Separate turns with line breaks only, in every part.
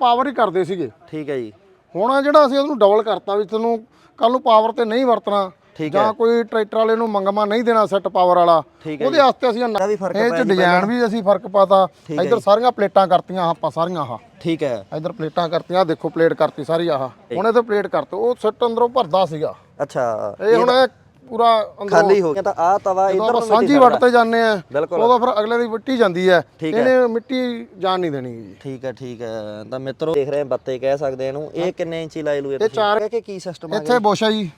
Power ਹੀ ਕਰਦੇ ਸੀਗੇ।
ਠੀਕ ਹੈ ਜੀ।
ਹੁਣ ਆ ਜਿਹੜਾ ਅਸੀਂ ਉਹਨੂੰ ਡਬਲ ਕਰਤਾ ਵੀ ਤੁਹਾਨੂੰ ਕੱਲ ਨੂੰ ਪਾਵਰ ਤੇ ਨਹੀਂ ਵਰਤਣਾ ਜਾਂ ਕੋਈ ਟਰੈਕਟਰ ਵਾਲੇ ਨੂੰ ਮੰਗਮਾ ਨਹੀਂ ਦੇਣਾ ਸੈੱਟ ਪਾਵਰ ਵਾਲਾ ਉਹਦੇ ਵਾਸਤੇ ਅਸੀਂ
ਇਹਦਾ ਵੀ ਫ਼ਰਕ
ਇਹ ਚ ਡਿਜ਼ਾਈਨ ਵੀ ਅਸੀਂ ਫ਼ਰਕ ਪਾਤਾ। ਇੱਧਰ ਸਾਰੀਆਂ ਪਲੇਟਾਂ ਕਰਤੀਆਂ ਆਪਾਂ ਸਾਰੀਆਂ ਆਹ।
ਠੀਕ ਹੈ।
ਇੱਧਰ ਪਲੇਟਾਂ ਕਰਤੀਆਂ ਦੇਖੋ ਪਲੇਟ ਕਰਤੀ ਸਾਰੀ ਆਹ। ਹੁਣ ਇਹ ਤੇ ਪਲੇਟ ਕਰਤੇ ਉਹ ਸੈੱਟ ਅੰਦਰੋਂ ਭਰਦਾ ਸੀਗਾ।
ਅੱਛਾ।
ਇਹ ਹੁਣ ਪੂਰਾ ਅੰਦਰੋਂ
ਖਾਲੀ ਹੋ ਗਿਆ ਤਾਂ ਆ ਤਵਾ ਇੱਧਰ ਨੂੰ
ਸਾਂਝੀ ਵੱਟ ਤੇ ਜਾਂਦੇ ਆ
ਬਿਲਕੁਲ।
ਉਹਦਾ ਫਿਰ ਅਗਲੇ ਦੀ ਮਿੱਟੀ ਜਾਂਦੀ ਹੈ।
ਹੈ।
ਇਹਨੇ ਮਿੱਟੀ ਜਾਣ ਨਹੀਂ ਦੇਣੀ ਜੀ
ਠੀਕ ਹੈ ਠੀਕ ਹੈ। ਤਾਂ ਮਿੱਤਰੋ ਦੇਖ ਰਹੇ ਬੱਤੇ ਕਹਿ ਸਕਦੇ ਇਹਨੂੰ। ਇਹ ਕਿੰਨੇ ਇੰਚੀ ਲਾਈ ਲੂ ਇਹ
ਚਾਰ-
ਕਿ ਕੀ ਸਿਸਟਮ ਆ
ਇੱਥੇ ਬੁਸ਼ ਜੀ।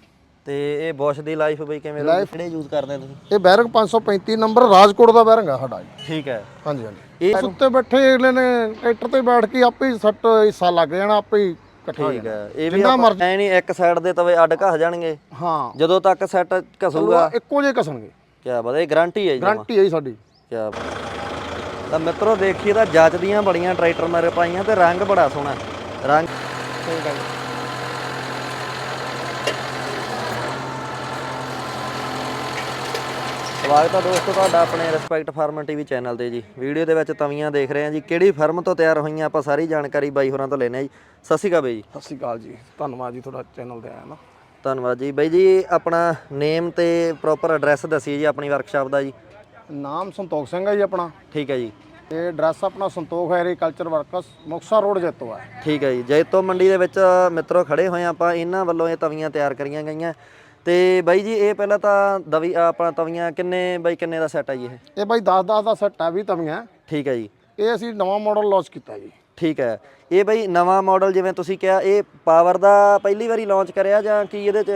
ਤੇ ਇਹ ਬੋਸ਼ ਦੀ ਲਾਈਫ ਬਈ ਕਿਵੇਂ ਰਹੂਗੀ? ਕਿਹੜੇ ਯੂਜ਼ ਕਰਦੇ ਆ ਤੁਸੀਂ?
ਇਹ ਬੈਰੰਗ 535 ਨੰਬਰ ਰਾਜਕੋਟ ਦਾ ਬੈਰੰਗ ਆ ਸਾਡਾ ਜੀ।
ਠੀਕ ਹੈ।
ਹਾਂਜੀ ਹਾਂਜੀ। ਇਹ ਉੱਤੇ ਬੈਠੇ ਅਗਲੇ ਨੇ ਟਰੈਕਟਰ ਤੇ ਬੈਠ ਕੇ ਆਪੇ ਹੀ ਸੱਟ ਹਿੱਸਾ ਲੱਗ ਜਾਣਾ ਆਪੇ ਹੀ। ਇਕੱਠਾ ਹੋ
ਠੀਕ
ਜਾਣਾ।
ਹੈ। ਇਹ ਵੀ ਆਪਾਂ ਐ ਨਹੀਂ ਇੱਕ ਸਾਈਡ ਦੇ ਤਵੇ ਅੱਡ ਘਸ ਜਾਣਗੇ।
ਹਾਂ।
ਜਦੋਂ ਤੱਕ ਸੈੱਟ ਘਸੂਗਾ
ਉਹ ਇੱਕੋ ਜਿਹੇ ਕਸਣਗੇ
ਕੀ ਬਤਾ ਇਹ ਗਾਰੰਟੀ ਹੈ ਜੀ ਜਮਾਂ।
ਗਾਰੰਟੀ ਹੈ ਜੀ ਸਾਡੀ।
ਕਿਆ ਬਾਤ। ਤਾਂ ਮਿੱਤਰੋ ਦੇਖੀਏ ਤਾਂ ਜੱਚਦੀਆਂ ਬੜੀਆਂ ਟਰੈਕਟਰ ਮੇਰੇ ਪਾਈਆਂ ਤੇ ਰੰਗ ਬੜਾ ਸੋਹਣਾ ਰੰਗ
ਠੀਕ ਹੈ।
ਸਵਾਗਤ ਹੈ ਦੋਸਤੋ ਤੁਹਾਡਾ ਆਪਣੇ ਰਿਸਪੈਕਟ ਫਾਰਮ ਟੀਵੀ ਚੈਨਲ ਤੇ ਜੀ। ਵੀਡੀਓ ਦੇ ਵਿੱਚ ਤਵੀਆਂ ਦੇਖ ਰਹੇ ਹਾਂ ਜੀ ਕਿਹੜੀ ਫਰਮ ਤੋਂ ਤਿਆਰ ਹੋਈਆਂ ਆਪਾਂ ਸਾਰੀ ਜਾਣਕਾਰੀ ਬਾਈ ਹੋਰਾਂ ਤੋਂ ਲੈਣੇ ਆ ਜੀ। ਸਤਿ ਸ਼੍ਰੀ ਅਕਾਲ ਬਾਈ ਜੀ।
ਸਤਿ ਸ਼੍ਰੀ ਅਕਾਲ ਜੀ। ਧੰਨਵਾਦ ਜੀ ਤੁਹਾਡਾ ਚੈਨਲ ਤੇ ਆਇਆ ਨਾ
ਧੰਨਵਾਦ ਜੀ। ਬਾਈ ਜੀ ਆਪਣਾ ਨੇਮ ਤੇ ਪ੍ਰੋਪਰ ਐਡਰੈਸ ਦੱਸੀਏ ਜੀ ਆਪਣੀ ਵਰਕਸ਼ਾਪ ਦਾ ਜੀ।
ਨਾਮ ਸੰਤੋਖ ਸਿੰਘ ਹੈ ਜੀ ਆਪਣਾ।
ਠੀਕ ਹੈ ਜੀ।
ਇਹ ਐਡਰੈਸ ਆਪਣਾ Santokh agriculture works Muktsar road Jaito ਹੈ
ਠੀਕ ਹੈ ਜੀ। ਜੈਤੋ ਮੰਡੀ ਦੇ ਵਿੱਚ ਮਿੱਤਰੋ ਖੜੇ ਹੋਏ ਆਪਾਂ। ਇਹਨਾਂ ਵੱਲੋਂ ਇਹ ਤਵੀਆਂ ਤਿਆਰ ਕਰੀਆਂ ਗਈਆਂ। ਤੇ ਬਾਈ ਜੀ ਇਹ ਪਹਿਲਾਂ ਤਾਂ ਦਵੀ ਆਪਣਾ ਤਵੀਆਂ ਕਿੰਨੇ ਬਾਈ ਕਿੰਨੇ ਦਾ ਸੈੱਟ ਆ ਜੀ ਇਹ?
ਇਹ ਬਾਈ 10 10 ਦਾ ਸੈੱਟ ਹੈ ਵੀ ਤਵੀਆਂ।
ਠੀਕ ਹੈ ਜੀ।
ਇਹ ਅਸੀਂ ਨਵਾਂ ਮਾਡਲ ਲਾਂਚ ਕੀਤਾ ਜੀ।
ਠੀਕ ਹੈ। ਇਹ ਬਈ ਨਵਾਂ ਮਾਡਲ ਜਿਵੇਂ ਤੁਸੀਂ ਕਿਹਾ ਇਹ ਪਾਵਰ ਦਾ ਪਹਿਲੀ ਵਾਰੀ ਲਾਂਚ ਕਰਿਆ ਜਾਂ ਕੀ ਇਹਦੇ ਚ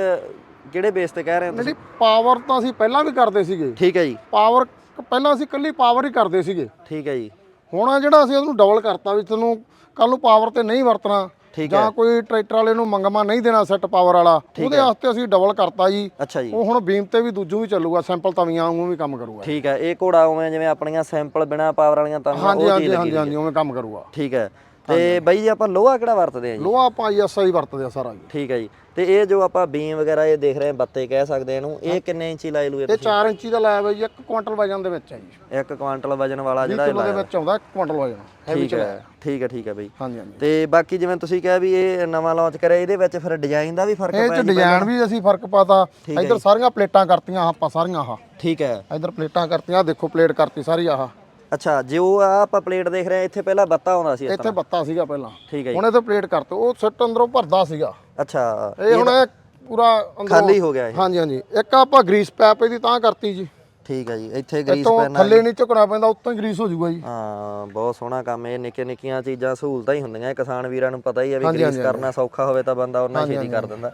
ਕਿਹੜੇ ਬੇਸ ਤੇ ਕਹਿ ਰਹੇ ਹੋ ਤੁਸੀਂ?
ਜਿਹੜੀ ਪਾਵਰ ਤਾਂ ਅਸੀਂ ਪਹਿਲਾਂ ਵੀ ਕਰਦੇ ਸੀਗੇ।
ਠੀਕ ਹੈ ਜੀ।
ਪਾਵਰ ਪਹਿਲਾਂ ਅਸੀਂ ਕੱਲੀ ਪਾਵਰ ਹੀ ਕਰਦੇ ਸੀਗੇ।
ਠੀਕ ਹੈ ਜੀ।
ਹੁਣ ਆ ਜਿਹੜਾ ਅਸੀਂ ਉਹਨੂੰ ਡਬਲ ਕਰਤਾ ਵੀ ਤੁਹਾਨੂੰ ਕੱਲ ਨੂੰ ਪਾਵਰ ਤੇ ਨਹੀਂ ਵਰਤਣਾ।
ਠੀਕ
ਜਾਂ ਕੋਈ ਟਰੈਕਟਰ ਵਾਲੇ ਨੂੰ ਮੰਗਮਾ ਨਹੀਂ ਦੇਣਾ ਸੈੱਟ ਪਾਵਰ ਵਾਲਾ ਉਹਦੇ ਵਾਸਤੇ ਅਸੀਂ ਡਬਲ ਕਰਤਾ ਜੀ।
ਅੱਛਾ ਜੀ।
ਉਹ ਹੁਣ ਬੀਮ ਤੇ ਵੀ ਦੂਜੂ ਵੀ ਚੱਲੂਗਾ ਸੈਂਪਲ ਤਵੀਆਂ ਵਾਂਗੂ ਵੀ ਕੰਮ ਕਰੂਗਾ।
ਠੀਕ ਹੈ ਇਹ ਘੋੜਾ ਉਵੇਂ ਜਿਵੇਂ ਆਪਣੀਆਂ ਸੈਂਪਲ ਬਿਨਾ ਪਾਵਰ ਵਾਲੀਆਂ ਤਾਂ
ਹਾਂਜੀ
ਉਹ
ਹਾਂਜੀ ਹਾਂਜੀ ਹਾਂਜੀ ਉਵੇਂ ਕੰਮ ਕਰੂਗਾ।
ਠੀਕ ਹੈ। ਤੇ ਬਾਈ ਜੀ ਆਪਾਂ ਲੋਹਾ ਕਿਹੜਾ ਵਰਤਦੇ ਆ ਜੀ?
ਲੋਹਾ ਆਪਾਂ ਆਈਐਸਆਈ ਵਰਤਦੇ ਆ ਸਾਰਾ ਜੀ।
ਠੀਕ ਹੈ ਜੀ। ਤੇ ਇਹ ਜੋ ਆਪਾਂ ਬੀਮ ਵਗੈਰਾ ਇਹ ਦੇਖ ਰਹੇ ਹਾਂ ਬੱਤੇ ਕਹਿ ਸਕਦੇ ਆ ਇਹਨੂੰ ਇਹ ਕਿੰਨੇ ਇੰਚੀ ਲਾਏ ਲੂ
ਇਹ 4 ਇੰਚੀ ਦਾ ਲਾਇਆ ਬਾਈ ਜੀ 1 ਕੁਇੰਟਲ ਵਜਨ ਦੇ ਵਿੱਚ ਹੈ ਜੀ।
1 ਕੁਆਂਟਲ ਵਜਨ ਵਾਲਾ
20
ਜਿਹੜਾ ਇਹ
ਦੇ
ਲਾਇਆ
ਵਿੱਚ ਆਉਂਦਾ 1 ਕੁਇੰਟਲ ਵਜਨ ਹੈਵੀ ਚ
ਹੈ ਠੀਕ ਹੈ ਠੀਕ ਹੈ ਬਈ।
ਹਾਂਜੀ ਹਾਂਜੀ।
ਤੇ ਬਾਕੀ ਜਿਵੇਂ ਤੁਸੀਂ ਕਿਹਾ ਵੀ ਇਹ ਨਵਾਂ ਲਾਂਚ ਕਰਿਆ ਇਹਦੇ ਵਿੱਚ ਫਿਰ ਡਿਜ਼ਾਈਨ ਦਾ ਵੀ ਫ਼ਰਕ
ਇਹ
ਪਿਆ
ਚ ਡਿਜ਼ਾਈਨ ਵੀ ਅਸੀਂ ਫ਼ਰਕ ਪਾਤਾ। ਇੱਧਰ ਸਾਰੀਆਂ ਪਲੇਟਾਂ ਕਰਤੀਆਂ ਆਪਾਂ ਸਾਰੀਆਂ ਆਹ।
ਠੀਕ ਹੈ
ਇੱਧਰ ਪਲੇਟਾਂ ਕਰਤੀਆਂ ਦੇਖੋ ਪਲੇਟ ਕਰਤੀ ਸਾਰੀ ਆਹ।
ਅੱਛਾ ਜੋ ਆ ਆਪਾਂ ਪਲੇਟ ਦੇਖ ਰਹੇ ਇੱਥੇ ਪਹਿਲਾਂ ਬੱਤਾ ਆਉਂਦਾ ਸੀ ਇਸ
ਇੱਥੇ
ਤਰ੍ਹਾਂ।
ਬੱਤਾ ਸੀਗਾ ਪਹਿਲਾਂ।
ਠੀਕ ਹੈ ਜੀ।
ਹੁਣ ਇਹ ਤੇ ਪਲੇਟ ਕਰਤੇ ਉਹ ਸੈੱਟ ਅੰਦਰੋਂ ਭਰਦਾ ਸੀਗਾ।
ਅੱਛਾ
ਇਹ ਹੁਣ ਇਹ ਪੂਰਾ ਅੰਦਰੋਂ
ਖਾਲੀ ਹੋ ਗਿਆ ਇਹ।
ਹਾਂਜੀ ਹਾਂਜੀ। ਇੱਕ ਆਪਾਂ ਗਰੀਸ ਪੈਪ ਇਹਦੀ ਤਾਂ ਕਰਤੀ ਜੀ।
ਠੀਕ ਹੈ ਜੀ ਇੱਥੇ ਗਰੀਸ
ਇੱਥੋਂ
ਪੈਨ
ਥੱਲੇ ਨਹੀਂ ਝੁਕਣਾ ਪੈਂਦਾ ਉੱਤੋਂ ਹੀ ਗਰੀਸ ਹੋ ਜਾਊਗਾ ਜੀ।
ਹਾਂ ਬਹੁਤ ਸੋਹਣਾ ਕੰਮ ਇਹ ਨਿੱਕੇ ਨਿੱਕੀਆਂ ਚੀਜ਼ਾਂ ਸਹੂਲਤਾਂ ਹੀ ਹੁੰਦੀਆਂ ਇਹ ਕਿਸਾਨ ਵੀਰਾਂ ਨੂੰ ਪਤਾ ਹੀ ਹੈ ਵੀ ਗਰੀਸ ਕਰਨਾ ਸੌਖਾ ਹੋਵੇ ਤਾਂ ਬੰਦਾ ਉਹਨਾਂ ਛੇਤੀ ਕਰ ਦਿੰਦਾ।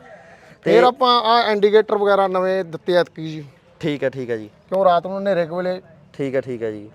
ਫਿਰ ਆਪਾਂ ਆ ਇੰਡੀਕੇਟਰ ਵਗੈਰਾ ਨਵੇਂ ਦਿੱਤੇ ਐਤਕੀ ਜੀ।
ਠੀਕ ਹੈ ਠੀਕ ਹੈ ਜੀ।
ਕਿਉਂ ਰਾਤ ਨੂੰ ਹਨੇਰੇ ਕੁ ਵੇਲੇ
ਠੀਕ ਹੈ ਠੀਕ ਹੈ ਜੀ।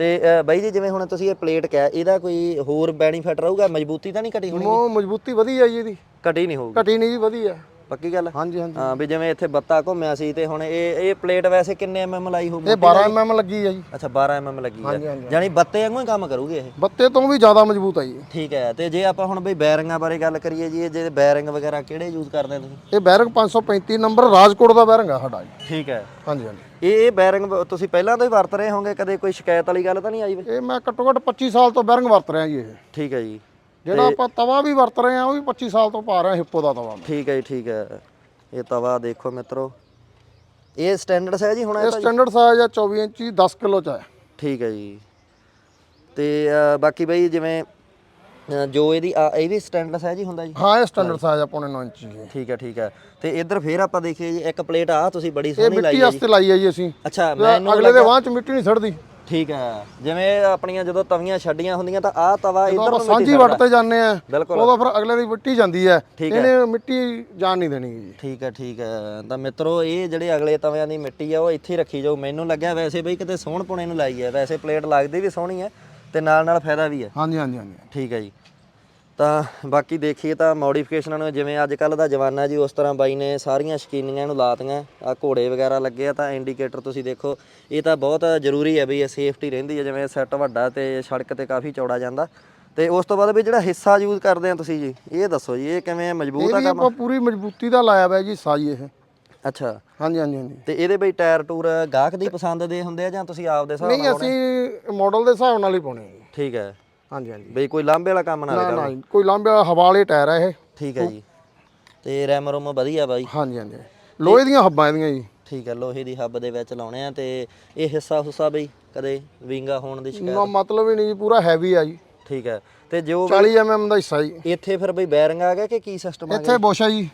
ਤੇ ਅ, ਬਾਈ ਜੀ ਜਿਵੇਂ ਹੁਣ ਤੁਸੀਂ ਇਹ ਪਲੇਟ ਕਿਹਾ ਇਹਦਾ ਕੋਈ ਹੋਰ ਬੈਨੀਫਿਟ ਰਹੂਗਾ? ਮਜ਼ਬੂਤੀ ਤਾਂ ਨਹੀਂ ਘਟੀ ਹੋਣੀ?
ਉਹ ਮਜ਼ਬੂਤੀ ਵਧੀਆ ਜੀ ਇਹਦੀ।
ਘਟੀ ਨਹੀਂ ਹੋਊਗੀ?
ਘਟੀ ਨਹੀਂ ਜੀ ਵਧੀਆ।
ਪੱਕੀ ਗੱਲ?
ਹਾਂਜੀ ਹਾਂਜੀ।
ਹਾਂ ਵੀ ਜਿਵੇਂ ਇੱਥੇ ਬੱਤਾ ਘੁੰਮਿਆ ਸੀ ਤੇ ਹੁਣ ਇਹ ਇਹ ਪਲੇਟ ਵੈਸੇ ਕਿੰਨੇ ਐਮਐਮ ਲਾਈ ਹੋਊਗੀ
ਇਹ 12 mm ਲੱਗੀ ਹੈ ਜੀ।
ਅੱਛਾ 12 ਐਮਐਮ ਲੱਗੀ ਹੈ। ਯਾਨੀ ਬੱਤੇ ਵਾਂਗੂ ਹੀ ਕੰਮ ਕਰੂਗੇ ਇਹ?
ਬੱਤੇ ਤੋਂ ਵੀ ਜ਼ਿਆਦਾ ਮਜ਼ਬੂਤ ਹੈ ਜੀ
ਠੀਕ ਹੈ ਤੇ ਜੇ ਆਪਾਂ ਹੁਣ ਬਈ ਬੈਰਿੰਗਾਂ ਬਾਰੇ ਗੱਲ ਕਰੀਏ ਜੀ ਇਹ ਜਿਹੜੇ ਬੈਰਿੰਗ ਵਗੈਰਾ ਕਿਹੜੇ ਯੂਜ਼ ਕਰਦੇ ਆ ਤੁਸੀਂ?
ਇਹ ਬੈਰੰਗ 535 ਨੰਬਰ ਰਾਜਕੋਟ ਦਾ ਬੈਰੰਗ ਆ ਸਾਡਾ ਜੀ।
ਠੀਕ ਹੈ।
ਹਾਂਜੀ ਹਾਂਜੀ।
ਇਹ ਇਹ ਬੈਰਿੰਗ ਤੁਸੀਂ ਪਹਿਲਾਂ ਤੋਂ ਹੀ ਵਰਤ ਰਹੇ ਹੋਵੋਗੇ? ਕਦੇ ਕੋਈ ਸ਼ਿਕਾਇਤ ਵਾਲੀ ਗੱਲ ਤਾਂ ਨਹੀਂ ਆਈ
ਇਹ ਮੈਂ ਘੱਟੋ ਘੱਟ 25 ਸਾਲ ਤੋਂ ਬੈਰੰਗ ਵਰਤ ਰਿਹਾ ਜੀ ਇਹ।
ਠੀਕ ਹੈ ਜੀ।
ਜਿਹੜਾ ਆਪਾਂ ਤਵਾ ਵੀ ਵਰਤ ਰਹੇ ਆ ਉਹ ਵੀ 25 ਸਾਲ ਤੋਂ ਪਾ ਰਹੇ ਹਿੱਪੋ ਦਾ ਤਵਾ
ਠੀਕ ਹੈ ਜੀ ਠੀਕ ਹੈ। ਇਹ ਤਵਾ ਦੇਖੋ ਮਿੱਤਰੋ। ਇਹ ਸਟੈਂਡਰਡ ਸਾਈਜ਼ ਹੀ ਹੋਣਾ
ਇਹ? ਸਟੈਂਡਰਡ ਸਾਈਜ਼ ਆ 24 ਇੰਚੀ 10 ਕਿਲੋ ਚ ਹੈ।
ਠੀਕ ਹੈ ਜੀ। ਤੇ ਬਾਕੀ ਬਈ ਜਿਵੇਂ ਜੋ ਇਹਦੀ ਆ- ਇਹ ਵੀ ਸਟੈਂਡਰਡ ਸਾਈਜ਼ ਹੀ ਹੁੰਦਾ ਜੀ?
ਹਾਂ ਇਹ ਸਟੈਂਡਰਡ ਸਾਈਜ਼ ਆ ਪੌਣੇ 9 ਇੰਚੀ ਜੀ।
ਠੀਕ ਹੈ ਠੀਕ ਹੈ। ਤੇ ਇੱਧਰ ਫੇਰ ਆਪਾਂ ਦੇਖੀਏ ਜੀ ਇੱਕ ਪਲੇਟ ਆ ਤੁਸੀਂ ਬੜੀ
ਇਹ
ਸੋਹਣੀ ਲਾਈ
ਮਿੱਟੀ
ਹੈ ਜੀ।
ਵਾਸਤੇ ਲਾਈ ਹੈ ਜੀ ਅਸੀਂ।
ਅੱਛਾ ਮੈਨੂੰ
ਅਗਲੇ ਦੇ ਵਾਹ ਚ ਮਿੱਟੀ ਨਹੀਂ ਛੱਡਦੀ
ਠੀਕ ਹੈ। ਜਿਵੇਂ ਆਪਣੀਆਂ ਜਦੋਂ ਤਵੀਆਂ ਛੱਡੀਆਂ ਹੁੰਦੀਆਂ ਤਾਂ ਆਹ ਤਵਾ ਇੱਧਰ
ਆਪਾਂ
ਨੂੰ
ਸਾਂਝੀ ਵੱਟ ਤੇ ਜਾਂਦੇ ਆ
ਬਿਲਕੁਲ।
ਉਹਦਾ ਫਿਰ ਅਗਲੇ ਦੀ ਮਿੱਟੀ ਜਾਂਦੀ ਹੈ।
ਠੀਕ ਹੈ।
ਇਹਨੇ ਮਿੱਟੀ ਜਾਣ ਨਹੀਂ ਦੇਣੀ ਜੀ।
ਠੀਕ ਹੈ ਠੀਕ ਹੈ। ਤਾਂ ਮਿੱਤਰੋ ਇਹ ਜਿਹੜੇ ਅਗਲੇ ਤਵਿਆਂ ਦੀ ਮਿੱਟੀ ਆ ਉਹ ਇੱਥੇ ਹੀ ਰੱਖੀ ਜਾਓ। ਮੈਨੂੰ ਲੱਗਿਆ ਵੈਸੇ ਬਈ ਕਿਤੇ ਸੋਹਣ ਪੁਣੇ ਨੂੰ ਲਾਈ ਹੈ। ਵੈਸੇ ਪਲੇਟ ਲੱਗਦੀ ਵੀ ਸੋਹਣੀ ਹੈ ਤੇ ਨਾਲ ਨਾਲ ਫਾਇਦਾ ਵੀ ਹੈ।
ਹਾਂਜੀ ਹਾਂਜੀ ਹਾਂਜੀ।
ਠੀਕ ਹੈ ਜੀ। ਤਾਂ ਬਾਕੀ ਦੇਖੀਏ ਤਾਂ ਮੋਡੀਫਿਕੇਸ਼ਨਾਂ ਨੂੰ ਜਿਵੇਂ ਅੱਜ ਕੱਲ ਦਾ ਜਮਾਨਾ ਜੀ ਉਸ ਤਰ੍ਹਾਂ ਬਾਈ ਨੇ ਸਾਰੀਆਂ ਸ਼ਕੀਨੀਆਂ ਨੂੰ ਲਾਤੀਆਂ ਆ ਘੋੜੇ ਵਗੈਰਾ ਲੱਗੇ ਆ ਤਾਂ ਇੰਡੀਕੇਟਰ ਤੁਸੀਂ ਦੇਖੋ ਇਹ ਤਾਂ ਬਹੁਤ ਜ਼ਰੂਰੀ ਹੈ ਵੀ ਇਹ ਸੇਫਟੀ ਰਹਿੰਦੀ ਹੈ ਜਿਵੇਂ ਸੈੱਟ ਵੱਡਾ ਤੇ ਸੜਕ ਤੇ ਕਾਫੀ ਚੌੜਾ ਜਾਂਦਾ। ਤੇ ਉਸ ਤੋਂ ਬਾਅਦ ਵੀ ਜਿਹੜਾ ਹਿੱਸਾ ਯੂਜ਼ ਕਰਦੇ ਆ ਤੁਸੀਂ ਜੀ ਇਹ ਦੱਸੋ ਜੀ ਇਹ ਕਿਵੇਂ ਮਜ਼ਬੂਤ
ਇਹ
ਆ
ਵੀ
ਕੰਮ?
ਆਪਾਂ ਪੂਰੀ ਮਜ਼ਬੂਤੀ ਦਾ ਲਾਇਆ ਹੋਇਆ ਜੀ ਸਾਈ ਇਹ।
ਅੱਛਾ।
ਹਾਂਜੀ ਹਾਂਜੀ ਹਾਂਜੀ।
ਤੇ ਇਹਦੇ ਬਈ ਟਾਇਰ ਟੂਰ ਗਾਹਕ ਦੀ ਪਸੰਦ ਦੇ ਹੁੰਦੇ ਆ ਜਾਂ ਤੁਸੀਂ ਆਪ ਦੇ ਹਿਸਾਬ ਨਾਲ
ਨਹੀਂ ਅਸੀਂ ਮਾਡਲ ਦੇ ਹਿਸਾਬ ਨਾਲ ਹੀ ਪਾਉਣੇ ਆ ਜੀ।
ਠੀਕ ਹੈ।
ਹਾਂਜੀ ਹਾਂਜੀ।
ਬਈ ਕੋਈ ਲਾਂਬੇ ਵਾਲਾ ਕੰਮ ਨਾ
ਨਾ ਨਾ ਜੀ, ਕੋਈ ਲਾਂਬੇ ਵਾਲਾ ਹਵਾ ਵਾਲੇ ਟਾਇਰ ਆ ਇਹ।
ਠੀਕ ਹੈ ਜੀ। ਤੇ ਰੈਮ ਰੋਮ ਵਧੀਆ ਬਾਈ।
ਹਾਂਜੀ ਹਾਂਜੀ। ਲੋਹੇ ਦੀਆਂ ਹੱਬਾਂ ਇਹਦੀਆਂ ਜੀ।
ਠੀਕ ਹੈ ਲੋਹੇ ਦੀ ਹੱਬ ਦੇ ਵਿੱਚ ਲਾਉਣੇ ਆ ਤੇ ਇਹ ਹਿੱਸਾ ਹੁੱਸਾ ਬਈ ਕਦੇ ਵਿੰਗਾ ਹੋਣ ਦੀ ਸ਼ਿਕਾਇਤ?
ਨਾ ਮਤਲਬ ਹੀ ਨਹੀਂ ਜੀ ਪੂਰਾ ਹੈਵੀ ਆ ਜੀ।
ਠੀਕ ਹੈ ਤੇ ਜੋ
40 ਐਮਐਮ ਦਾ ਹਿੱਸਾ ਜੀ।
ਇੱਥੇ ਫਿਰ ਬਈ ਬੈਰਿੰਗ ਆ ਗਿਆ ਕਿ ਕੀ ਸਿਸਟਮ ਆ ਗਿਆ
ਇੱਥੇ ਬੁਸ਼ ਆ ਜੀ।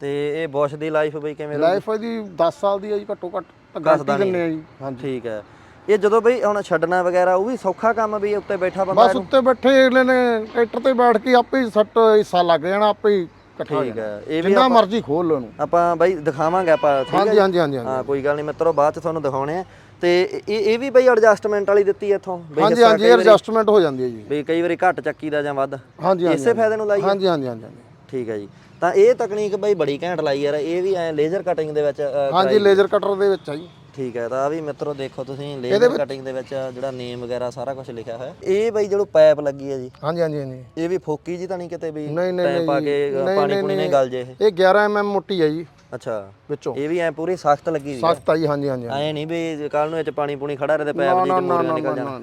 ਤੇ ਇਹ ਬੋਸ਼ ਦੀ ਲਾਈਫ ਬਈ ਕਿਵੇਂ?
ਲਾਈਫ ਇਹਦੀ 10 ਸਾਲ ਦੀ ਆ ਜੀ ਘੱਟੋ ਘੱਟ। ਤਾਂ ਗਾਰੰਟੀ ਆ ਜੀ। ਹਾਂਜੀ।
ਠੀਕ ਹੈ। ਇਹ ਜਦੋਂ ਬਈ ਹੁਣ ਛੱਡਣਾ ਵਗੈਰਾ ਉਹ ਵੀ ਸੌਖਾ ਕੰਮ ਵੀ ਉੱਤੇ ਬੈਠਾ ਬੰਦਾ
ਬਸ ਉੱਤੇ ਬੈਠੇ ਅਗਲੇ ਨੇ ਟਰੈਕਟਰ ਤੇ ਬੈਠ ਕੇ ਆਪੇ ਹੀ ਸੱਟ ਹਿੱਸਾ ਲੱਗ ਜਾਣਾ ਆਪੇ ਹੀ ਇਕੱਠਾ
ਠੀਕ ਹੈ ਇਹ ਵੀ
ਜਿੰਨਾ ਮਰਜ਼ੀ ਖੋਲ ਲਓ ਇਹਨੂੰ
ਆਪਾਂ ਬਾਈ ਦਿਖਾਵਾਂਗੇ ਆਪਾਂ ਠੀਕ ਹੈ
ਹਾਂਜੀ ਹਾਂਜੀ ਹਾਂਜੀ
ਹਾਂ ਕੋਈ ਗੱਲ ਨਹੀਂ ਮਿੱਤਰੋ ਬਾਅਦ ਚ ਤੁਹਾਨੂੰ ਦਿਖਾਉਣੇ ਆ। ਤੇ ਇਹ ਇਹ ਵੀ ਬਈ ਐਡਜਸਟਮੈਂਟ ਵਾਲੀ ਦਿੱਤੀ ਇੱਥੋਂ?
ਹਾਂਜੀ ਹਾਂਜੀ
ਵਾਰੀ-
ਐਡਜਸਟਮੈਂਟ ਹੋ ਜਾਂਦੀ ਹੈ ਜੀ।
ਬਈ ਕਈ ਵਾਰੀ ਘੱਟ ਚੱਕੀ ਦਾ ਜਾਂ ਵੱਧ।
ਹਾਂਜੀ ਹਾਂਜੀ
ਇਸੇ ਫਾਇਦੇ ਨੂੰ ਲਾਈ
ਹਾਂਜੀ ਹਾਂਜੀ ਹਾਂਜੀ।
ਠੀਕ ਹੈ ਜੀ। ਤਾਂ ਇਹ ਤਕਨੀਕ ਬਈ ਬੜੀ ਘੈਂਟ ਲਾਈ ਯਾਰ ਇਹ ਵੀ ਐ ਲੇਜ਼ਰ ਕਟਿੰਗ ਦੇ ਵਿੱਚ
ਹਾਂਜੀ ਲੇਜ਼ਰ ਕਟਰ ਦੇ ਵਿੱਚ ਆ ਜੀ।
ਠੀਕ ਹੈ ਤਾਂ ਆ ਵੀ ਮਿੱਤਰੋ ਦੇਖੋ ਤੁਸੀਂ ਲੇਜ਼ਰ ਕਟਿੰਗ ਦੇ ਵਿੱਚ ਜਿਹੜਾ ਨੇਮ ਵਗੈਰਾ ਸਾਰਾ ਕੁਝ ਲਿਖਿਆ ਹੋਇਆ। ਇਹ ਬਈ ਜਿਹੜੋ ਪਾਈਪ ਲੱਗੀ ਹੈ ਜੀ।
ਹਾਂਜੀ ਹਾਂਜੀ ਹਾਂਜੀ।
ਇਹ ਵੀ ਫੋਕੀ ਜੀ ਤਾਂ ਨਹੀਂ ਕਿਤੇ ਵੀ
ਨਹੀਂ ਨਹੀਂ
ਪਾ ਕੇ ਪਾਣੀ ਪੂਣੀ ਨਹੀਂ। ਗਲ ਜੇ ਇਹ।
ਇਹ 11 ਐਮਐਮ ਮੋਟੀ ਹੈ ਜੀ।
ਅੱਛਾ।
ਵਿੱਚੋਂ।
ਇਹ ਵੀ ਐ ਪੂਰੀ ਸਖਤ ਲੱਗੀ ਹੋਈ
ਸਖਤ ਆ ਜੀ ਹਾਂਜੀ ਹਾਂਜੀ।
ਐ ਨਹੀਂ ਵੀ ਕੱਲ ਨੂੰ ਇਹ ਚ ਪਾਣੀ ਪੂਣੀ ਖੜਾ ਰਹੇ ਤੇ ਪੈਪ ਜੀ ਮੋਰੀਆਂ ਨਿਕਲ ਜਾਣ।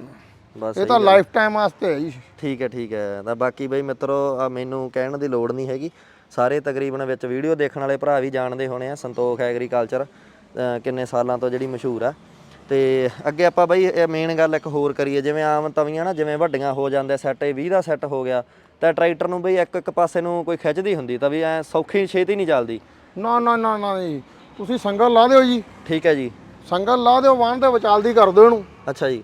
ਬਸ
ਇਹ ਤਾਂ ਲਾਈਫ ਟਾਈਮ ਵਾਸਤੇ ਹੈ ਜੀ।
ਠੀਕ ਹੈ ਠੀਕ ਹੈ। ਤਾਂ ਬਾਕੀ ਬਈ ਮਿੱਤਰੋ ਆ ਮੈਨੂੰ ਕਹਿਣ ਦੀ ਲੋੜ ਨਹੀਂ ਹੈਗੀ। ਸਾਰੇ ਤਕਰੀਬਨ ਵਿੱਚ ਵੀਡੀਓ ਦੇਖਣ ਵਾਲੇ ਭਰਾ ਵੀ ਜਾਣਦੇ ਹੋਣੇ ਆ ਸੰਤੋਖ ਐਗਰੀਕਲਚਰ। ਕਿੰਨੇ ਸਾਲਾਂ ਤੋਂ ਜਿਹੜੀ ਮਸ਼ਹੂਰ ਆ। ਤੇ ਅੱਗੇ ਆਪਾਂ ਬਈ ਇਹ ਮੇਨ ਗੱਲ ਇੱਕ ਹੋਰ ਕਰੀਏ ਜਿਵੇਂ ਆਮ ਤਵੀਆਂ ਨਾ ਜਿਵੇਂ ਵੱਡੀਆਂ ਹੋ ਜਾਂਦੇ ਸੈੱਟ ਇਹ 20 ਦਾ ਸੈੱਟ ਹੋ ਗਿਆ ਤਾਂ ਟਰੈਕਟਰ ਨੂੰ ਬਈ ਇੱਕ ਇੱਕ ਪਾਸੇ ਨੂੰ ਕੋਈ ਖਿੱਚਦੀ ਹੁੰਦੀ ਤਾਂ ਵੀ ਐ ਸੌਖੀ ਛੇਤੀ ਨਹੀਂ ਚੱਲਦੀ।
ਨਾ ਨਾ ਨਾ ਨਾ ਜੀ ਤੁਸੀਂ ਸੰਗਲ ਲਾ ਦਿਓ ਜੀ।
ਠੀਕ ਹੈ ਜੀ।
ਸੰਗਲ ਲਾ ਦਿਓ ਵਾਹਨ ਦੇ ਵਿਚਾਲਦੀ ਕਰ ਦਿਓ ਇਹਨੂੰ।
ਅੱਛਾ ਜੀ।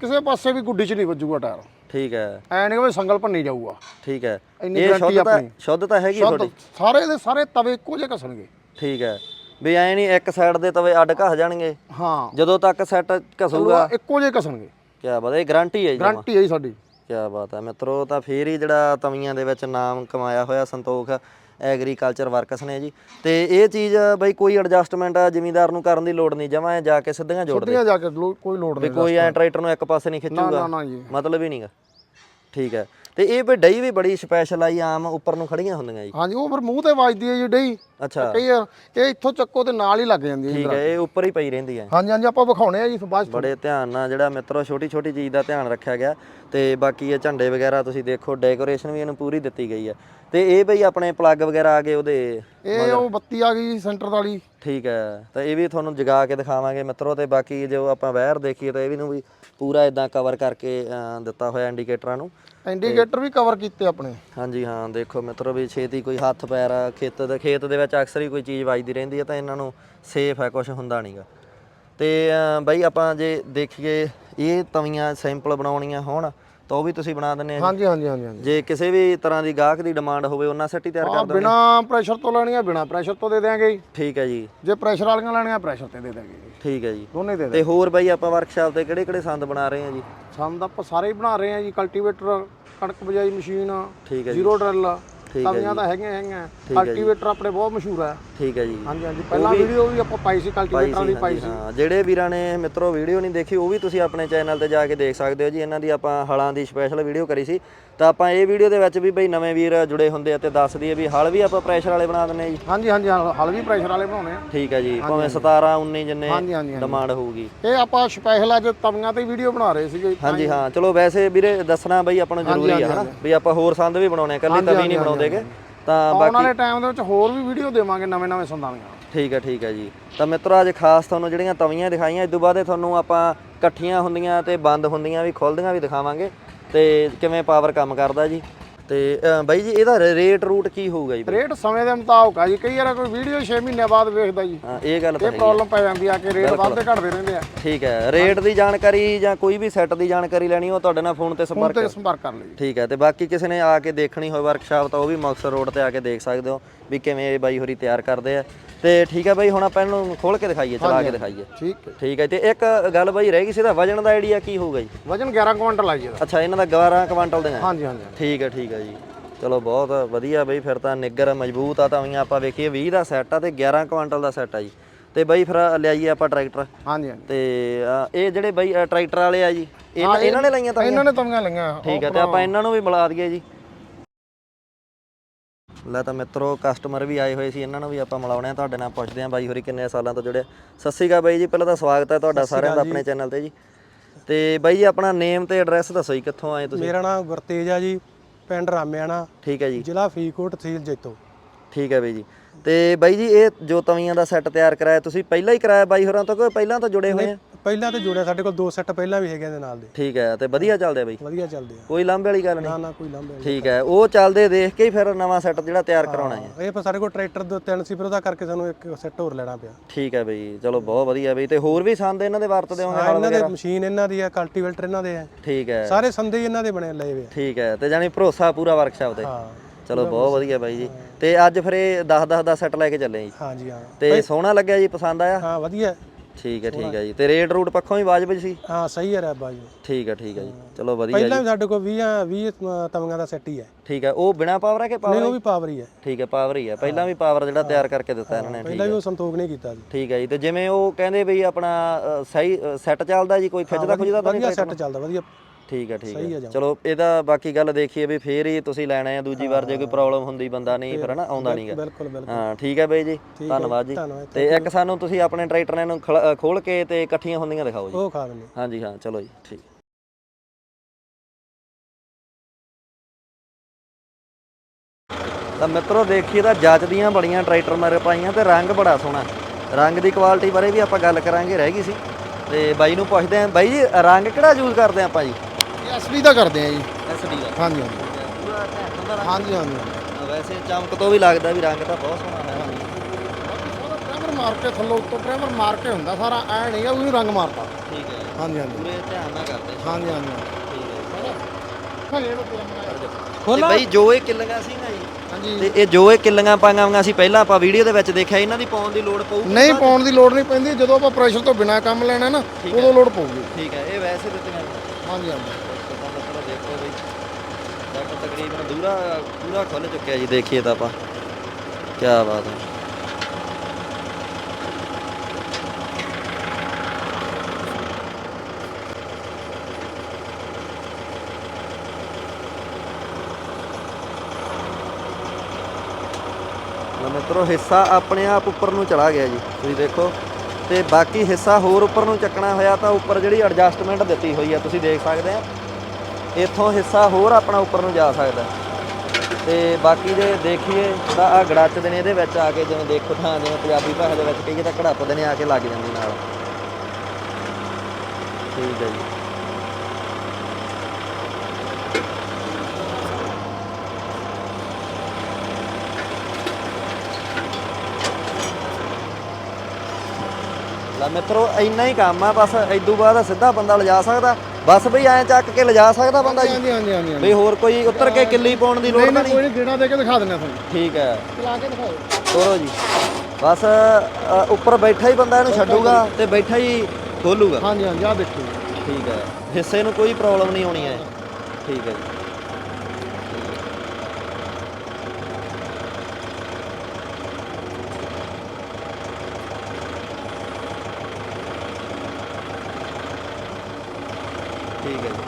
ਕਿਸੇ ਪਾਸੇ ਵੀ ਗੁੱਡੀ 'ਚ ਨਹੀਂ ਵੱਜੂਗਾ ਟਾਇਰ।
ਠੀਕ ਹੈ।
ਐ ਨਹੀਂ ਕਿ ਸੰਗਲ ਭੰਨੀ ਜਾਊਗਾ।
ਠੀਕ ਹੈ। ਇਹ ਸ਼ੁੱਧ ਤਾਂ। ਸ਼ੁੱਧ ਤਾਂ ਹੈਗੀ ਤੁਹਾਡੀ।
ਸਾਰੇ ਦੇ ਸਾਰੇ ਤਵੇ ਇੱਕੋ ਜਿਹੇ ਘਸਣਗੇ।
ਠੀਕ ਹੈ। ਵੀ ਐ ਨਹੀਂ ਇੱਕ ਸਾਈਡ ਦੇ ਤਵੇ ਅੱਡ ਘਸ ਜਾਣਗੇ।
ਹਾਂ।
ਜਦੋਂ ਤੱਕ ਸੈੱਟ ਘਸੂਗਾ।
ਇੱਕੋ ਜਿਹੇ ਘਸਣਗੇ।
ਕਿਆ ਬਾਤ ਹੈ ਗਾਰੰਟੀ ਹੈ ਜੀ।
ਗਾਰੰਟੀ ਹੈ ਜੀ ਸਾਡੀ।
ਕਿਆ ਬਾਤ ਹੈ ਮਿੱਤਰੋ ਤਾਂ ਫੇਰ ਹੀ ਜਿਹੜਾ ਤਵੀਆਂ ਦੇ ਵਿੱਚ ਨਾਮ ਕਮਾਇਆ ਹੋਇਆ ਸੰਤੋਖ ਐਗਰੀਕਲਚਰ ਵਰਕਸ ਨੇ ਜੀ। ਤੇ ਇਹ ਚੀਜ਼ ਬਈ ਕੋਈ ਐਡਜਸਟਮੈਂਟ ਜ਼ਿਮੀਦਾਰ ਨੂੰ ਕਰਨ ਦੀ ਲੋੜ ਨਹੀਂ ਜਮਾ ਜਾ ਕੇ ਸਿੱਧੀਆਂ ਜੋੜ ਦੇ।
ਸਿੱਧੀਆਂ ਜਾ ਕੇ ਕੋਈ ਲੋੜ ਨਹੀਂ
ਕੋਈ ਐ ਟਰੈਕਟਰ ਨੂੰ ਇੱਕ ਪਾਸੇ ਨਹੀਂ ਖਿੱਚੂਗਾ
ਨਾ ਨਾ ਜੀ।
ਮਤਲਬ ਹੀ ਨਹੀਂਗਾ ਠੀਕ ਹੈ। ਤੇ ਇਹ ਵੀ ਡਈ ਵੀ ਬੜੀ ਸਪੈਸ਼ਲ ਆਈ ਆਮ ਉੱਪਰ ਨੂੰ ਖੜੀਆਂ ਹੁੰਦੀਆਂ ਜੀ।
ਹਾਂਜੀ ਉਹ ਫਿਰ ਮੂੰਹ ਤੇ ਵੱਜਦੀ ਹੈ ਜੀ ਡਈ।
ਅੱਛਾ।
ਕਈ ਇਹ ਇੱਥੋਂ ਚੱਕੋ ਤੇ ਨਾਲ ਹੀ ਲੱਗ ਜਾਂਦੀ ਹੈ ਜੀ।
ਠੀਕ ਹੈ ਇਹ ਉੱਪਰ ਹੀ ਪਈ ਰਹਿੰਦੀ ਹੈ
ਹਾਂਜੀ ਹਾਂਜੀ ਆਪਾਂ ਵਿਖਾਉਣੇ ਆ ਜੀ ਬਾਅਦ।
ਬੜੇ ਧਿਆਨ ਨਾਲ ਜਿਹੜਾ ਮਿੱਤਰੋ ਛੋਟੀ ਛੋਟੀ ਚੀਜ਼ ਦਾ ਧਿਆਨ ਰੱਖਿਆ ਗਿਆ। ਤੇ ਬਾਕੀ ਇਹ ਝੰਡੇ ਵਗੈਰਾ ਤੁਸੀਂ ਦੇਖੋ ਡੈਕੋਰੇਸ਼ਨ ਵੀ ਇਹਨੂੰ ਪੂਰੀ ਦਿੱਤੀ ਗਈ ਹੈ ਤੇ ਇਹ ਬਈ ਆਪਣੇ ਪਲੱਗ ਵਗੈਰਾ ਆ ਗਏ ਉਹਦੇ
ਇਹ ਉਹ ਬੱਤੀ ਆ ਗਈ ਸੈਂਟਰ ਵਾਲੀ।
ਠੀਕ ਹੈ ਤਾਂ ਇਹ ਵੀ ਤੁਹਾਨੂੰ ਜਗਾ ਕੇ ਦਿਖਾਵਾਂਗੇ ਮਿੱਤਰੋ ਤੇ ਬਾਕੀ ਜੋ ਆਪਾਂ ਵਾਇਰ ਦੇਖੀਏ ਤਾਂ ਇਹ ਵੀ ਨੂੰ ਵੀ ਪੂਰਾ ਇਦਾਂ ਕਵਰ ਕਰਕੇ ਦਿੱਤਾ ਹੋਇਆ ਇੰਡੀਕੇਟਰਾਂ ਨੂੰ।
ਇੰਡੀਕੇਟਰ ਵੀ ਕਵਰ ਕੀਤੇ ਆਪਣੇ।
ਹਾਂਜੀ ਹਾਂ ਦੇਖੋ ਮਿੱਤਰੋ ਵੀ ਛੇਤੀ ਕੋਈ ਹੱਥ ਪੈਰ ਖੇਤ ਦੇ ਖੇਤ ਦੇ ਵਿੱਚ ਅਕਸਰ ਹੀ ਕੋਈ ਚੀਜ਼ ਵੱਜਦੀ ਰਹਿੰਦੀ ਹੈ ਤਾਂ ਇਹਨਾਂ ਨੂੰ ਸੇਫ ਹੈ ਕੁਝ ਹੁੰਦਾ ਨਹੀਂਗਾ ਤੇ ਬਾਈ ਆਪਾਂ ਜੇ ਦੇਖੀਏ ਇਹ ਤਵੀਆਂ ਸੈਂਪਲ ਬਣਾਉਣੀਆਂ ਹੋਣ ਤਾਂ ਉਹ ਵੀ ਤੁਸੀਂ ਬਣਾ ਦਿੰਦੇ ਆ?
ਹਾਂਜੀ ਹਾਂਜੀ ਹਾਂਜੀ ਹਾਂਜੀ।
ਜੇ ਕਿਸੇ ਵੀ ਤਰ੍ਹਾਂ ਦੀ ਗਾਹਕ ਦੀ ਡਿਮਾਂਡ ਹੋਵੇ ਉਹਨਾਂ ਸੈੱਟ ਹੀ ਤਿਆਰ
ਆ
ਕਰ ਦਿੰਦੇ
ਬਿਨਾ ਪ੍ਰੈਸ਼ਰ ਤੋਂ ਲੈਣੀਆਂ ਬਿਨਾ ਪ੍ਰੈਸ਼ਰ ਤੋਂ ਦੇ ਦਿਆਂਗੇ ਜੀ।
ਠੀਕ ਹੈ ਜੀ।
ਜੇ ਪ੍ਰੈਸ਼ਰ ਵਾਲੀਆਂ ਲੈਣੀਆਂ ਪ੍ਰੈਸ਼ਰ ਤੇ ਦੇ ਦਿਆਂਗੇ ਜੀ।
ਠੀਕ ਹੈ ਜੀ।
ਦੋਨੇ ਦੇ ਦੇ
ਤੇ ਹੋਰ ਬਾਈ ਆਪਾਂ ਵਰਕਸ਼ਾਪ ਤੇ ਕਿਹੜੇ ਕਿਹੜੇ ਸੰਦ ਬਣਾ ਰਹੇ ਹਾਂ ਜੀ?
ਸੰਦ ਆਪਾਂ ਸਾਰੇ ਹੀ ਬਣਾ ਰਹੇ ਆ ਜੀ ਕਲਟੀਵੇਟਰ ਕਣਕ ਬਜਾਈ ਮਸ਼ੀਨ
ਠੀਕ ਹੈ ਜੀ।
ਜ਼ੀਰੋ ਡਰਿਲ
ਠੀਕ ਹੈ
ਤਾਂ ਹੈਗੀਆਂ ਹੈਗੀਆਂ। ਕਲਟੀਵੇਟਰ ਆਪਣੇ ਬਹੁਤ ਮਸ਼ਹੂਰ ਆ
ਠੀਕ ਹੈ ਜੀ।
ਹਾਂਜੀ ਹਾਂਜੀ। ਪਹਿਲਾਂ ਵੀਡੀਓ ਵੀ ਆਪਾਂ ਪਾਈ ਸੀ ਕਲਟੀਵੇਟਰਾਂ ਦੀ ਪਾਈ ਸੀ।
ਹਾਂ। ਜਿਹੜੇ ਵੀਰਾਂ ਨੇ ਮਿੱਤਰੋ ਵੀਡੀਓ ਨਹੀਂ ਦੇਖੀ ਉਹ ਵੀ ਤੁਸੀਂ ਆਪਣੇ ਚੈਨਲ ਤੇ ਜਾ ਕੇ ਦੇਖ ਸਕਦੇ ਹੋ ਜੀ। ਇਹਨਾਂ ਦੀ ਆਪਾਂ ਹਲਾਂ ਦੀ ਸਪੈਸ਼ਲ ਵੀਡੀਓ ਕਰੀ ਸੀ। ਤਾਂ ਆਪਾਂ ਇਹ ਵੀਡੀਓ ਦੇ ਵਿੱਚ ਵੀ ਬਈ ਨਵੇਂ ਵੀਰ ਜੁੜੇ ਹੁੰਦੇ ਆ ਤੇ ਦੱਸ ਦਈਏ ਵੀ ਹਲ ਵੀ ਆਪਾਂ ਪ੍ਰੈਸ਼ਰ ਵਾਲੇ ਬਣਾ ਦਿੰਨੇ ਆ ਜੀ।
ਹਾਂਜੀ ਹਾਂਜੀ ਹਲ ਵੀ ਪ੍ਰੈਸ਼ਰ ਵਾਲੇ ਬਣਾਉਣੇ ਆ।
ਠੀਕ ਹੈ ਜੀ। ਭਾਵੇਂ 17 19 ਜਿੰਨੇ। ਡਿਮਾਂਡ ਹੋਊਗੀ।
ਇਹ ਆਪਾਂ ਸਪੈਸ਼ਲ ਅੱਜ ਤਵੀਆਂ ਤੇ ਵੀਡੀਓ ਬਣਾ ਰਹੇ ਸੀਗੇ।
ਹਾਂਜੀ ਹਾਂ। ਚਲੋ ਵੈਸੇ ਵੀਰੇ ਦੱਸਣਾ ਬਈ ਆਪਾਂ ਨੂੰ ਜ਼ਰੂਰੀ ਆ ਹਨਾ? ਵੀ ਆਪਾਂ ਹੋਰ ਸੰਦ ਵੀ ਬਣਾਉਣੇ ਆ। ਇਕੱਲੀ ਤਵੀ ਨਹੀਂ ਬਣਾਉਂਦੇਗੇ ਤਾਂ
ਆਉਣ ਵਾਲੇ ਟਾਈਮ ਦੇ ਵਿੱਚ ਹੋਰ ਵੀ ਵੀਡੀਓ ਦੇਵਾਂਗੇ ਨਵੇਂ ਨਵੇਂ ਸੰਦਾਂ ਦੀਆਂ
ਠੀਕ ਹੈ ਠੀਕ ਹੈ ਜੀ। ਤਾਂ ਮਿੱਤਰੋ ਅੱਜ ਖਾਸ ਤੁਹਾਨੂੰ ਜਿਹੜੀਆਂ ਤਵੀਆਂ ਦਿਖਾਈਆਂ ਇਸ ਤੋਂ ਬਾਅਦ ਇਹ ਤੁਹਾਨੂੰ ਆਪਾਂ ਇਕੱਠੀਆਂ ਹੁੰਦੀਆਂ ਤੇ ਬੰਦ ਹੁੰਦੀਆਂ ਵੀ ਖੁੱਲਦੀਆਂ ਵੀ ਦਿਖਾਵਾਂਗੇ। ਤੇ ਕਿਵੇਂ ਪਾਵਰ ਕੰਮ ਕਰਦਾ ਜੀ? ਤੇ ਅ, ਬਾਈ ਜੀ ਇਹਦਾ ਰੇਟ ਰੂਟ ਕੀ ਹੋਊਗਾ ਜੀ
ਰੇਟ ਸਮੇਂ ਦੇ ਮੁਤਾਬਕ ਆ ਜੀ ਕਈ ਵਾਰ ਕੋਈ ਵੀਡੀਓ 6 ਮਹੀਨੇ ਬਾਅਦ ਵੇਖਦਾ ਜੀ।
ਹਾਂ ਇਹ ਗੱਲ ਤਾਂ
ਇਹ ਪ੍ਰੋਬਲਮ ਪੈ ਜਾਂਦੀ ਆ ਕਿ ਰੇਟ ਵੱਧਦੇ ਘਟਦੇ ਰਹਿੰਦੇ ਆ।
ਠੀਕ ਹੈ ਰੇਟ ਦੀ ਜਾਣਕਾਰੀ ਜਾਂ ਕੋਈ ਵੀ ਸੈੱਟ ਦੀ ਜਾਣਕਾਰੀ ਲੈਣੀ ਉਹ ਤੁਹਾਡੇ ਨਾਲ ਫੋਨ ਤੇ
ਫੋਨ
ਸੰਪਰਕ
ਤੇ ਸੰਪਰਕ ਕਰ ਲਓ ਜੀ।
ਠੀਕ ਹੈ ਤੇ ਬਾਕੀ ਕਿਸੇ ਨੇ ਆ ਕੇ ਦੇਖਣੀ ਹੋਵੇ ਵਰਕਸ਼ਾਪ ਤਾਂ ਉਹ ਵੀ ਮੁਕਤਸਰ ਰੋਡ ਤੇ ਆ ਕੇ ਦੇਖ ਸਕਦੇ ਹੋ। ਵੀ ਕਿਵੇਂ ਇਹ ਬਾਈ ਹੋਰੀ ਤਿਆਰ ਕਰਦੇ ਆ। ਤੇ ਠੀਕ ਹੈ ਬਾਈ ਹੁਣ ਆਪਾਂ ਇਹਨੂੰ ਖੋਲ ਕੇ ਦਿਖਾਈਏ ਚਲਾ ਕੇ ਦਿਖਾਈਏ।
ਠੀਕ ਹੈ।
ਠੀਕ ਹੈ ਤੇ ਇੱਕ ਗੱਲ ਬਾਈ ਰਹਿ ਗਈ ਸੀ ਇਹਦਾ ਵਜਨ ਦਾ ਆਈਡੀਆ ਕੀ ਹੋਊਗਾ ਜੀ?
ਵਜਨ 11 ਕੁਇੰਟਲ ਆ ਜੀ ਇਹਦਾ।
ਅੱਛਾ ਇਹਨਾਂ ਦਾ 11 ਕੁਇੰਟਲ ਦੇ
ਹਾਂਜੀ ਹਾਂਜੀ
ਠੀਕ ਹੈ ਠੀਕ ਹੈ ਜੀ। ਚਲੋ ਬਹੁਤ ਵਧੀਆ ਬਈ ਫਿਰ ਤਾਂ ਨਿੱਗਰ ਮਜ਼ਬੂਤ ਆ ਤਾਂ ਆਪਾਂ ਵੇਖੀਏ 20 ਦਾ ਸੈੱਟ ਆ ਤੇ 11 ਕੁਇੰਟਲ ਦਾ ਸੈੱਟ ਆ ਜੀ। ਤੇ ਬਈ ਫਿਰ ਲਿਆਈਏ ਆਪਾਂ ਟਰੈਕਟਰ।
ਹਾਂਜੀ ਹਾਂਜੀ।
ਤੇ ਇਹ ਜਿਹੜੇ ਬਈ ਟਰੈਕਟਰ ਵਾਲੇ ਆ ਜੀ ਇਹਨਾਂ ਇਹਨਾਂ ਨੇ ਲਾਈਆਂ ਤਾਂ
ਇਹਨਾਂ ਨੇ ਤਵੀਆਂ ਲਈਆਂ।
ਠੀਕ ਹੈ ਤੇ ਆਪਾਂ ਇਹਨਾਂ ਨੂੰ ਵੀ ਮਿਲਾ ਦਈਏ ਜੀ। ਲੈ ਤਾਂ ਮਿੱਤਰੋ ਕਸਟਮਰ ਵੀ ਆਏ ਹੋਏ ਸੀ ਇਹਨਾਂ ਨੂੰ ਵੀ ਆਪਾਂ ਮਿਲਾਉਣੇ ਆ ਤੁਹਾਡੇ ਨਾਲ ਪੁੱਛਦੇ ਆ ਬਾਈ ਹੋਰੀ ਕਿੰਨੇ ਸਾਲਾਂ ਤੋਂ ਜੁੜੇ ਸਤਿ ਸ਼੍ਰੀ ਅਕਾਲ ਬਾਈ ਜੀ ਪਹਿਲਾਂ ਤਾਂ ਸਵਾਗਤ ਹੈ ਤੁਹਾਡਾ ਸਾਰਿਆਂ ਦਾ ਆਪਣੇ ਚੈਨਲ ਤੇ ਜੀ। ਤੇ ਬਾਈ ਜੀ ਆਪਣਾ ਨੇਮ ਤੇ ਐਡਰੈਸ ਦੱਸੋ ਜੀ ਕਿੱਥੋਂ ਆਏ ਤੁਸੀਂ?
ਮੇਰਾ ਨਾਮ ਗੁਰਤੇਜ ਆ ਜੀ ਪਿੰਡ ਰਾਮਿਆਣਾ
ਠੀਕ ਹੈ ਜੀ।
ਜ਼ਿਲ੍ਹਾ ਫਰੀਦਕੋਟ ਤਹਿਸੀਲ ਜੈਤੋ।
ਠੀਕ ਹੈ ਬਾਈ ਜੀ। ਤੇ ਬਾਈ ਜੀ ਇਹ ਜੋ ਤਵੀਆਂ ਦਾ ਸੈੱਟ ਤਿਆਰ ਕਰਾਇਆ ਤੁਸੀਂ ਪਹਿਲਾਂ ਹੀ ਕਰਾਇਆ ਬਾਈ ਹੋਰਾਂ ਤੋਂ ਕਿ ਪਹਿਲਾਂ ਤੋਂ ਜੁੜੇ ਹੋਏ ਆ?
ਪਹਿਲਾਂ ਤੇ ਜੁੜਿਆ ਸਾਡੇ ਕੋਲ ਦੋ ਸੈੱਟ ਪਹਿਲਾਂ ਵੀ ਹੈਗੇ ਇਹਦੇ ਨਾਲ ਦੇ।
ਠੀਕ ਹੈ ਤੇ ਵਧੀਆ ਚੱਲਦੇ ਆ ਬਾਈ?
ਵਧੀਆ ਚੱਲਦੇ ਆ।
ਕੋਈ ਲਾਂਭੇ ਵਾਲੀ ਗੱਲ ਨਹੀਂ?
ਨਾ ਨਾ ਕੋਈ ਲੰਬੇ
ਠੀਕ ਹੈ ਉਹ ਚੱਲਦੇ ਦੇਖ ਕੇ ਹੀ ਫਿਰ ਨਵਾਂ ਸੈੱਟ ਜਿਹੜਾ ਤਿਆਰ ਕਰਾਉਣਾ ਹੈ।
ਇਹ ਪਰ ਸਾਡੇ ਕੋਲ ਟਰੈਕਟਰ ਦੋ ਤਿੰਨ ਸੀ ਫਿਰ ਉਹਦਾ ਕਰਕੇ ਸਾਨੂੰ ਇੱਕ ਸੈੱਟ ਹੋਰ ਲੈਣਾ ਪਿਆ।
ਠੀਕ ਹੈ ਬਈ ਚਲੋ ਬਹੁਤ ਵਧੀਆ ਬਈ ਤੇ ਹੋਰ ਵੀ ਸੰਦ ਇਹਨਾਂ ਦੇ ਵਰਤਦੇ ਹੋਗੇ
ਹਾਂ, ਇਹਨਾਂ ਦੇ ਮਸ਼ੀਨ ਇਹਨਾਂ ਦੀ ਆ ਕਲਟੀਵੇਟਰ ਇਹਨਾਂ ਦੇ ਆ
ਠੀਕ ਹੈ।
ਸਾਰੇ ਸੰਦੇ ਹੀ ਇਹਨਾਂ ਦੇ ਬਣੇ ਲਏ ਹੋਏ
ਠੀਕ ਹੈ ਤੇ ਜਾਨੀ ਭਰੋਸਾ ਪੂਰਾ ਵਰਕਸ਼ਾਪ ਤੇ।
ਹਾਂ।
ਚਲੋ ਬਹੁਤ ਵਧੀਆ ਬਾਈ ਜੀ। ਤੇ ਅੱਜ ਫਿਰ ਇਹ 10 10 ਦਾ ਸੈੱਟ ਲੈ ਕੇ ਚੱਲੇ ਜੀ।
ਹਾਂ ਜੀ ਹਾਂ।
ਤੇ ਸੋਹਣਾ ਲੱਗਿਆ ਜੀ ਪਸੰਦ ਆਇਆ?
ਹਾਂ ਵਧੀਆ।
ਠੀਕ ਹੈ ਠੀਕ ਹੈ ਜੀ। ਤੇ ਰੇਟ ਰੂਟ ਪੱਖੋਂ ਵੀ ਵਾਜਬ ਸੀ
ਹਾਂ ਸਹੀ ਹੈ ਰੱਬਾ ਜੀ।
ਠੀਕ ਹੈ ਠੀਕ ਹੈ ਜੀ। ਚਲੋ ਵਧੀਆ ਜੀ।
ਪਹਿਲਾਂ ਵੀ ਸਾਡੇ ਕੋਲ 20 20 ਤਵੀਆਂ ਦਾ ਸੈੱਟ ਹੀ ਹੈ।
ਠੀਕ ਹੈ ਉਹ ਬਿਨਾ ਪਾਵਰ ਹੈ ਕਿ ਪਾਵਰ
ਨਹੀਂ ਉਹ ਵੀ ਪਾਵਰ ਹੀ ਹੈ।
ਠੀਕ ਹੈ ਪਾਵਰ ਹੀ ਹੈ। ਪਹਿਲਾਂ ਵੀ ਪਾਵਰ ਜਿਹੜਾ ਤਿਆਰ ਕਰਕੇ ਦਿੱਤਾ ਇਹਨਾਂ ਨੇ
ਪਹਿਲਾਂ ਵੀ ਉਹ ਸੰਤੋਖ ਨਹੀਂ ਕੀਤਾ ਜੀ।
ਠੀਕ ਹੈ ਜੀ। ਤੇ ਜਿਵੇਂ ਉਹ ਕਹਿੰਦੇ ਬਈ ਆਪਣਾ ਸਹੀ ਸੈੱਟ ਚੱਲਦਾ ਜੀ ਕੋਈ ਖਿੱਚਦਾ ਖੁੱਚਦਾ ਤਾਂ ਨਹੀਂ
ਵਧੀਆ ਸੈੱਟ ਚੱਲਦਾ ਵਧੀਆ।
ਠੀਕ ਹੈ ਠੀਕ
ਸਹੀ
ਹੈ
ਹੈ ਜਮਾਂ।
ਚਲੋ ਇਹਦਾ ਬਾਕੀ ਗੱਲ ਦੇਖੀਏ ਵੀ ਫੇਰ ਹੀ ਤੁਸੀਂ ਲੈਣਾ ਹੈ ਦੂਜੀ ਵਾਰ ਜੇ ਕੋਈ ਪ੍ਰੋਬਲਮ ਹੁੰਦੀ ਬੰਦਾ ਨਹੀਂ ਫਿਰ ਹਨਾ ਆਉਂਦਾ ਨਹੀਂਗਾ
ਬਿਲਕੁਲ ਬਿਲਕੁਲ।
ਹਾਂ ਠੀਕ ਹੈ ਬਾਈ ਜੀ। ਧੰਨਵਾਦ ਜੀ।
ਧੰਨਵਾਦ।
ਤੇ ਇੱਕ ਸਾਨੂੰ ਤੁਸੀਂ ਆਪਣੇ ਟਰੈਕਟਰਾਂ ਨੂੰ ਖੋਲ ਕੇ ਤੇ ਇਕੱਠੀਆਂ ਹੁੰਦੀਆਂ ਦਿਖਾਓ ਜੀ।
ਉਹ ਖਾ ਦਿੰਦੇ
ਹਾਂਜੀ ਹਾਂ ਚਲੋ ਜੀ ਠੀਕ। ਤਾਂ ਮਿੱਤਰੋ ਦੇਖੀਏ ਤਾਂ ਜੱਜਦੀਆਂ ਬੜੀਆਂ ਟਰੈਕਟਰ ਮਾਰੇ ਪਾਈਆਂ ਤੇ ਰੰਗ ਬੜਾ ਸੋਹਣਾ। ਰੰਗ ਦੀ ਕੁਆਲਿਟੀ ਬਾਰੇ ਵੀ ਆਪਾਂ ਗੱਲ ਕਰਾਂਗੇ ਰਹਿ ਗਈ ਸੀ। ਤੇ ਬਾਈ ਨੂੰ ਪੁੱਛਦੇ ਆਂ ਬਾਈ ਜੀ ਰੰਗ ਕਿਹੜਾ ਯੂਜ਼ ਕਰਦੇ ਆਂ ਆਪਾਂ ਜੀ?
ਅਸਲੀ ਦਾ ਕਰਦੇ ਆ ਜੀ।
ਐਸਡੀ ਦਾ?
ਹਾਂਜੀ ਹਾਂਜੀ।
ਪੂਰਾ ਘੈਂਟ ਹੁੰਦਾ ਰੰਗ
ਹਾਂਜੀ। ਹਾਂਜੀ
ਵੈਸੇ ਚਮਕ ਤੋਂ ਵੀ ਲੱਗਦਾ ਵੀ ਰੰਗ ਤਾਂ ਬਹੁਤ ਸੋਹਣਾ ਹੈ।
ਸਾਰਾ ਪ੍ਰਾਈਮਰ ਮਾਰ ਕੇ ਥੱਲੋਂ ਉੱਤੋਂ ਪ੍ਰਾਈਮਰ ਮਾਰ ਕੇ ਹੁੰਦਾ ਸਾਰਾ ਐ ਨਹੀਂ ਆ ਉਹਨੂੰ ਰੰਗ ਮਾਰਤਾ।
ਠੀਕ ਹੈ
ਹਾਂਜੀ ਹਾਂਜੀ।
ਪੂਰੇ ਧਿਆਨ ਨਾਲ ਕਰਦੇ
ਹਾਂਜੀ ਹਾਂਜੀ।
ਠੀਕ ਹੈ
ਹਲੇ ਨੂੰ
ਤੇ ਬਾਈ ਜੋ ਇਹ ਕਿੱਲੀਆਂ ਸੀ ਨਾ ਜੀ?
ਹਾਂਜੀ।
ਤੇ ਇਹ ਜੋ ਇਹ ਕਿੱਲੀਆਂ ਪਾਈਆਂ ਹੋਈਆਂ ਸੀ ਪਹਿਲਾਂ ਆਪਾਂ ਵੀਡੀਓ ਦੇ ਵਿੱਚ ਦੇਖਿਆ ਇਹਨਾਂ ਦੀ ਪਾਉਣ ਦੀ ਲੋੜ ਪਊ
ਨਹੀਂ ਪਾਉਣ ਦੀ ਲੋੜ ਨਹੀਂ ਪੈਂਦੀ ਜਦੋਂ ਆਪਾਂ ਪ੍ਰੈਸ਼ਰ ਤੋਂ ਬਿਨਾ ਕੰਮ ਲੈਣਾ ਨਾ ਉਦੋਂ ਲੋੜ ਪਊਗੀ।
ਠੀਕ ਹੈ ਇਹ ਵੈਸੇ ਦਿੱਤੀਆਂ
ਹਾਂਜੀ ਹਾਂਜੀ
ਤਾਂ ਮਤਲਬ ਦੇਖੋ ਬਈ ਡਾਕਟਰ ਤਕਰੀਬਨ ਦੂਰਾ, ਪੂਰਾ ਖੁੱਲ ਚੁੱਕਿਆ ਜੀ, ਦੇਖੀਏ ਤਾਂ ਆਪਾਂ। ਕੀ ਬਾਤ ਹੈ। ਮਿੱਤਰੋ, ਹਿੱਸਾ ਆਪਣੇ ਆਪ ਉੱਪਰ ਨੂੰ ਚਲਾ ਗਿਆ ਜੀ, ਤੁਸੀਂ ਦੇਖੋ। ਤੇ ਬਾਕੀ ਹਿੱਸਾ ਹੋਰ ਉੱਪਰ ਨੂੰ ਚੱਕਣਾ ਹੋਇਆ ਤਾਂ ਉੱਪਰ ਜਿਹੜੀ ਐਡਜਸਟਮੈਂਟ ਦਿੱਤੀ ਹੋਈ ਆ ਤੁਸੀਂ ਦੇਖ ਸਕਦੇ ਆ। ਇੱਥੋਂ ਹਿੱਸਾ ਹੋਰ ਆਪਣਾ ਉੱਪਰ ਨੂੰ ਜਾ ਸਕਦਾ। ਤੇ ਬਾਕੀ ਜੇ ਦੇਖੀਏ, ਤਾਂ ਆ ਗੜਾਚਦੇ ਨੇ, ਇਹਦੇ ਵਿੱਚ ਆ ਕੇ ਜਿਵੇਂ ਦੇਖੋ ਤਾਂ ਜਿਵੇਂ ਪੰਜਾਬੀ ਭਾਸ਼ਾ ਦੇ ਵਿੱਚ ਕਹੀਏ ਤਾਂ ਘੜਾਪਦੇ ਨੇ ਆ ਕੇ ਲੱਗ ਜਾਂਦੀ ਨਾਲ। ਠੀਕ ਹੈ ਜੀ। ਲਾ ਮਿੱਤਰੋ, ਇੰਨਾ ਹੀ ਕੰਮ ਆ, ਬਸ ਇਦੋਂ ਬਾਅਦ ਸਿੱਧਾ ਬੰਦਾ ਲਿਜਾ ਸਕਦਾ। ਬਸ ਬਈ ਐਂ ਚੱਕ ਕੇ ਲਿਜਾ ਸਕਦਾ ਬੰਦਾ ਜੀ?
ਹਾਂਜੀ ਹਾਂਜੀ ਹਾਂਜੀ ਹਾਂਜੀ।
ਬਈ ਹੋਰ ਕੋਈ ਉੱਤਰ ਕੇ ਕਿੱਲੀ ਪਾਉਣ ਦੀ ਲੋੜ
ਨਹੀਂ
ਤਾਂ
ਨਹੀਂ?
ਨਹੀਂ
ਕੋਈ ਨਹੀਂ ਗੇੜਾ ਦੇ ਕੇ ਦਿਖਾ ਦਿੰਦੇ ਤੁਹਾਨੂੰ।
ਠੀਕ ਹੈ।
ਚਲਾ ਕੇ ਦਿਖਾਓ।
ਤੋਰੋ ਜੀ। ਬਸ ਅ, ਉੱਪਰ ਬੈਠਾ ਹੀ ਬੰਦਾ ਇਹਨੂੰ ਛੱਡੂਗਾ ਤੇ ਬੈਠਾ ਹੀ ਖੋਲੂਗਾ।
ਹਾਂਜੀ ਹਾਂਜੀ ਆ ਦੇਖੋ
ਠੀਕ ਹੈ। ਹਿੱਸੇ ਨੂੰ ਕੋਈ ਪ੍ਰੋਬਲਮ ਨਹੀਂ ਆਉਣੀ ਹੈ। ਠੀਕ ਹੈ ਜੀ। ਠੀਕ ਹੈ ਜੀ